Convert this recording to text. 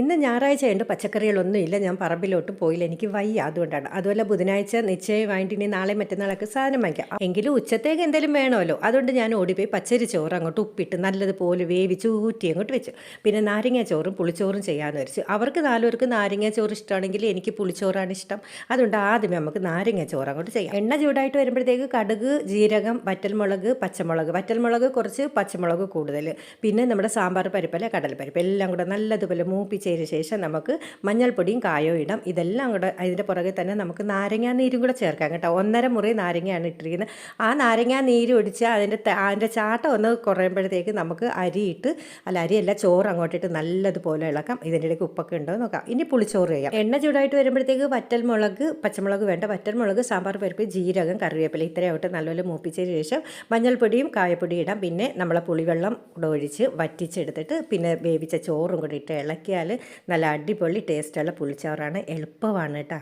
ഇന്ന് ഞായറാഴ്ച ഉണ്ട് പച്ചക്കറികളൊന്നും ഇല്ല ഞാൻ പറമ്പിലോട്ട് പോയില്ല. എനിക്ക് വയ്യ അതുകൊണ്ടാണ്. അതുപോലെ ബുധനാഴ്ച നിശ്ചയമായിട്ട് ഇനി നാളെ മറ്റന്നാളൊക്കെ സാധനം വാങ്ങിക്കാം. എങ്കിലും ഉച്ചത്തേക്ക് എന്തെങ്കിലും വേണമല്ലോ. അതുകൊണ്ട് ഞാൻ ഓടിപ്പോയി പച്ചരി ചോറ് അങ്ങോട്ട് ഉപ്പിട്ട് നല്ലതുപോലെ വേവിച്ച് ഊറ്റി അങ്ങോട്ട് വെച്ചു. പിന്നെ നാരങ്ങ ചോറും പുളിച്ചോറും ചെയ്യാമെന്ന് വെച്ചു അവർക്ക് നാലുപേർക്ക് നാരങ്ങ ചോറ് ഇഷ്ടമാണെങ്കിൽ എനിക്ക് പുളിച്ചോറാണ് ഇഷ്ടം. അതുകൊണ്ട് ആദ്യമേ നമുക്ക് നാരങ്ങ ചോറ് അങ്ങോട്ട് ചെയ്യാം. എണ്ണ ചൂടായിട്ട് വരുമ്പോഴത്തേക്ക് കടുക് ജീരകം വറ്റൽമുളക് പച്ചമുളക്. വറ്റൽമുളക് കുറച്ച് പച്ചമുളക് കൂടുതൽ പിന്നെ നമ്മുടെ സാമ്പാർ പരിപ്പല്ല കടൽപ്പരിപ്പ് എല്ലാം കൂടെ നല്ലതുപോലെ മൂപ്പിച്ചതിന് ശേഷം നമുക്ക് മഞ്ഞൾപ്പൊടിയും കായോ ഇടാം. ഇതെല്ലാം കൂടെ അതിന്റെ പുറകെ തന്നെ നമുക്ക് നാരങ്ങാ നീരും കൂടെ ചേർക്കാം കേട്ടോ. ഒന്നര മുറി നാരങ്ങയാണ് ഇട്ടിരിക്കുന്നത്. ആ നാരങ്ങാ നീര് ഒടിച്ച് അതിന്റെ അതിന്റെ ചാട്ടം ഒന്ന് കുറയുമ്പോഴത്തേക്ക് നമുക്ക് അരിയിട്ട് അല്ല അരിയല്ല ചോറ് അങ്ങോട്ടിട്ട് നല്ലതുപോലെ ഇളക്കാം. ഇതിന്റെ ഇടയ്ക്ക് ഉപ്പൊക്കെ ഉണ്ടോ നോക്കാം. ഇനി പുളിച്ചോറ് ചെയ്യാം. എണ്ണ ചൂടായിട്ട് വരുമ്പോഴത്തേക്ക് വറ്റൽമുളക് പച്ചമുളക് വേണ്ട. വറ്റൽമുളക് സാമ്പാർ പരിപ്പ് ജീരകം കറിവേപ്പില ഇത്രയായിട്ട് നല്ലപോലെ മൂപ്പിച്ചതിന് ശേഷം മഞ്ഞൾപ്പൊടിയും കായപ്പൊടിയും ഇടാം. പിന്നെ നമ്മളെ പുളിവെള്ളം കൂടെ ഒഴിച്ച് വറ്റിച്ചെടുത്തിട്ട് പിന്നെ വേവിച്ച ചോറും കൂടി ഇട്ട് ഇളക്കിയാൽ നല്ല അടിപൊളി ടേസ്റ്റുള്ള പുളിച്ചോറാണ്. എളുപ്പമാണ് കേട്ടോ.